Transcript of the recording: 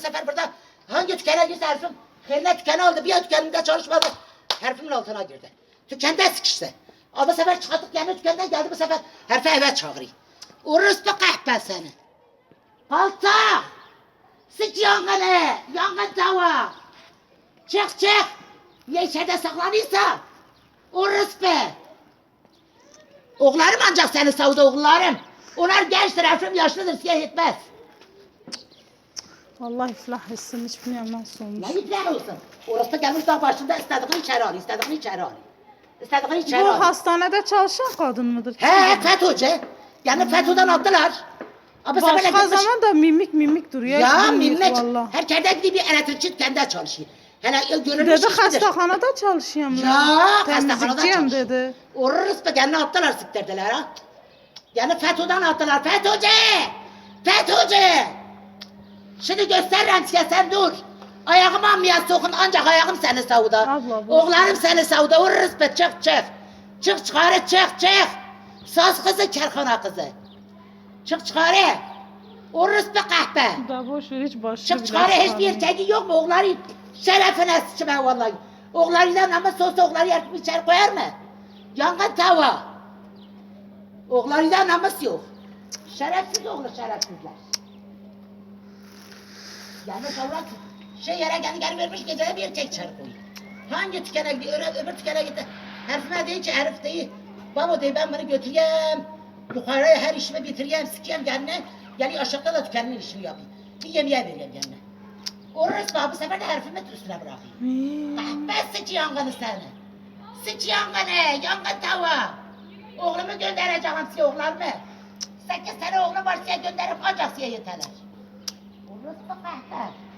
sefer burada hangi dükkana girse herifim eline dükkanı aldı. Bir dükkanında çalışmadı. Herifimin altına girdi. Dükkanda sıkıştı. O bu sefer çıkarttık kendi dükkandan geldi bu sefer herifi eve çağırıyor. Urus bu kahpe seni. Balta! Sıç yangını! Yangın tava! Çık çık! Ya içeride saklanıysa Urus be! Oğullarım ancak seni savdu oğullarım. Onlar gençtir, efrim yaşlıdır, siyah etmez. Allah iflah etsin hiç bilmiyorum nasıl olmuş. Ne güzel olsun. Orası gelmiş dağ başında istediğini içeri alıyor, istediğini içeri alıyor. İstediğini içeri Bu alıyor. hastanede çalışan kadın mıdır? He he FETÖ'cü. Yani FETÖ'den attılar. Böyle Başka gitmiş. zaman da mimik mimik duruyor. Ya valla. Her kerde gidip bir elektrikçi kendi çalışıyor. Hele gönüllü Dedi hastahanada çalışıyorum. Ya, hastahanada Temizlikçiyim çalışıyor. dedi. Orası da kendini attılar siktirdiler ha. Yani FETÖ'den attılar. FETÖ'cü! FETÖ'cü! Şimdi göstərirəm sizə, sən dur. Ayağım amya soxun, ancaq ayağım səni savuda. Abla, bu- Oğlanım səni savuda, vururuz be, çıx, çıx. Çıx çıxarı, çıx, çıx. Saz qızı, kərxana qızı. Çıx çıxarı. Vururuz be qəhbə. Da boş ver hiç başını Çıx bile çıxarı, heç bir çıxarmıyor. erkəyi yoxmu? Oğları şərəfinə sıçma vallahi. Oğlarıyla ama sos oğları yakıp içeri koyar mı? Yangın tava. Oğlarıyla namus yok. Şerefsiz oğlu şerefsizler. Yani sonra şey yere kendi geri vermiş gecede bir içeri koyuyor. Hangi tükene gidiyor? Öbür, tükene gitti. Herifime değil ki herif değil. Baba diyor ben bunu götüreyim. Yukarıya her işimi bitireyim, sikeyim kendine. Geliyor aşağıda da tükenin işini yapayım. Bir yemeğe vereyim kendine. Orası bu sefer de herifimi üstüne bırakayım. Hmm. Ben sıç yangını seni. Sıç yangını, yangın tava. Oğlumu göndereceğim size oğullarımı. Sekiz tane oğlum var size gönderip ancak size yeterler. papai, tá?